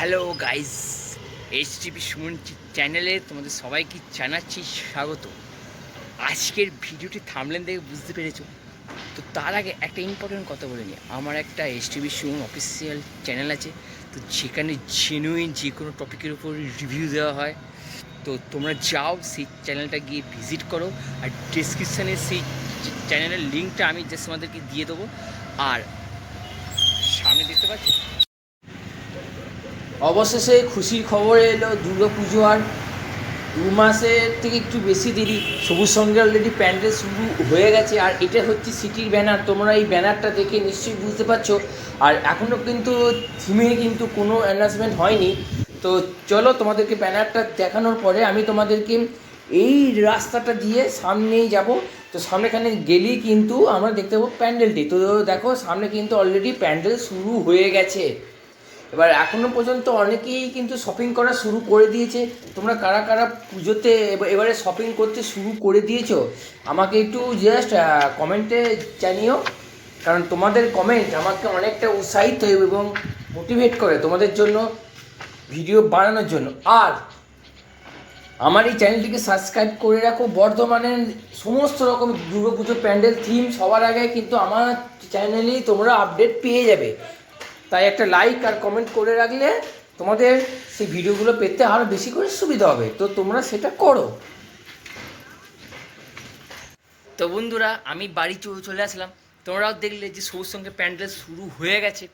Hello guys H TV Suman চ্যানেলে তোমাদের সবাইকে জানাচ্ছি স্বাগত। আজকের ভিডিওটি থামলেন দেখে বুঝতে পেরেছ? তো তার আগে একটা ইম্পর্টেন্ট কথা বলে নিই। আমার একটা H TV Suman official channel আছে। তো যেখানে জেনুইন যে কোনো টপিকের উপর রিভিউ দেওয়া হয়। তো তোমরা যাও, সেই চ্যানেলটা গিয়ে ভিজিট করো। আর ডিসক্রিপশানে সেই চ্যানেলের লিঙ্কটা আমি জাস্ট তোমাদেরকে দিয়ে দেবো। আর সামনে দেখতে পাচ্ছি? অবশেষে খুশির খবর এলো দুর্গা পুজো আর দু মাসের থেকে একটু বেশি দেরি। সবুজ সঙ্গে অলরেডি প্যান্ডেল শুরু হয়ে গেছে আর এটা হচ্ছে সিটির ব্যানার। তোমরা এই ব্যানারটা দেখে নিশ্চয়ই বুঝতে পারছ। আর এখনও কিন্তু থিমে কিন্তু কোনো অ্যানাউন্সমেন্ট হয়নি। তো চলো তোমাদেরকে ব্যানারটা দেখানোর পরে আমি তোমাদেরকে এই রাস্তাটা দিয়ে সামনেই যাব। তো সামনেখানে গেলেই কিন্তু আমরা দেখতে পাবো প্যান্ডেলটি। তো দেখো, সামনে কিন্তু অলরেডি প্যান্ডেল শুরু হয়ে গেছে। এবার এখনও পর্যন্ত অনেকেই কিন্তু শপিং করা শুরু করে দিয়েছে। তোমরা কারা কারা পুজোতে এবা- এবারে শপিং করতে শুরু করে দিয়েছ, আমাকে একটু জাস্ট কমেন্টে জানিও। কারণ তোমাদের কমেন্ট আমাকে অনেকটা উৎসাহিত এবং মোটিভেট করে তোমাদের জন্য ভিডিও বানানোর জন্য। আর আমার এই চ্যানেলটিকে সাবস্ক্রাইব করে রাখো। বর্ধমানের সমস্ত রকম দুর্গাপুজো, প্যান্ডেল থিম সবার আগে কিন্তু আমার চ্যানেলেই তোমরা আপডেট পেয়ে যাবে। তাই একটা লাইক আর কমেন্ট করে রাখলে তোমাদের সেই ভিডিওগুলো পেতে আরও বেশি করে সুবিধা হবে। তো তোমরা সেটা করো। তো বন্ধুরা, আমি বাড়ি চলে আসলাম। তোমরাও দেখলে যে সবুজ সঙ্গে প্যান্ডেল শুরু হয়ে গেছে।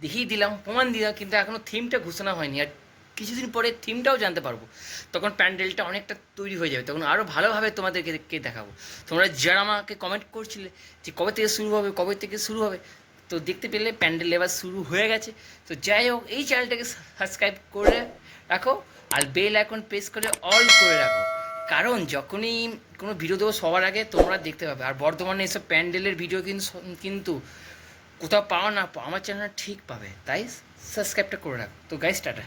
দেখিয়ে দিলাম, প্রমাণ দিলাম, কিন্তু এখনও থিমটা ঘোষণা হয়নি। আর কিছুদিন পরে থিমটাও জানতে পারব। তখন প্যান্ডেলটা অনেকটা তৈরি হয়ে যাবে। তখন আরও ভালোভাবে তোমাদেরকে দেখাবো। তোমরা যারা আমাকে কমেন্ট করছিলে যে কবে থেকে শুরু হবে, কবে থেকে শুরু হবে তো দেখতে পেলে প্যান্ডেল এবার শুরু হয়ে গেছে। তো যাই হোক, এই চ্যানেলটাকে সাবস্ক্রাইব করে রাখো আর বেল এখন প্রেস করে অল করে রাখো। কারণ যখনই কোনো ভিডিও দেবো সবার আগে তোমরা দেখতে পাবে। আর বর্তমানে এসব প্যান্ডেলের ভিডিও কিন্তু কিন্তু কোথাও পাওয়া না পাও আমার চ্যানেলটা ঠিক পাবে। তাই সাবস্ক্রাইবটা করে রাখো। তো গাইস টাটা।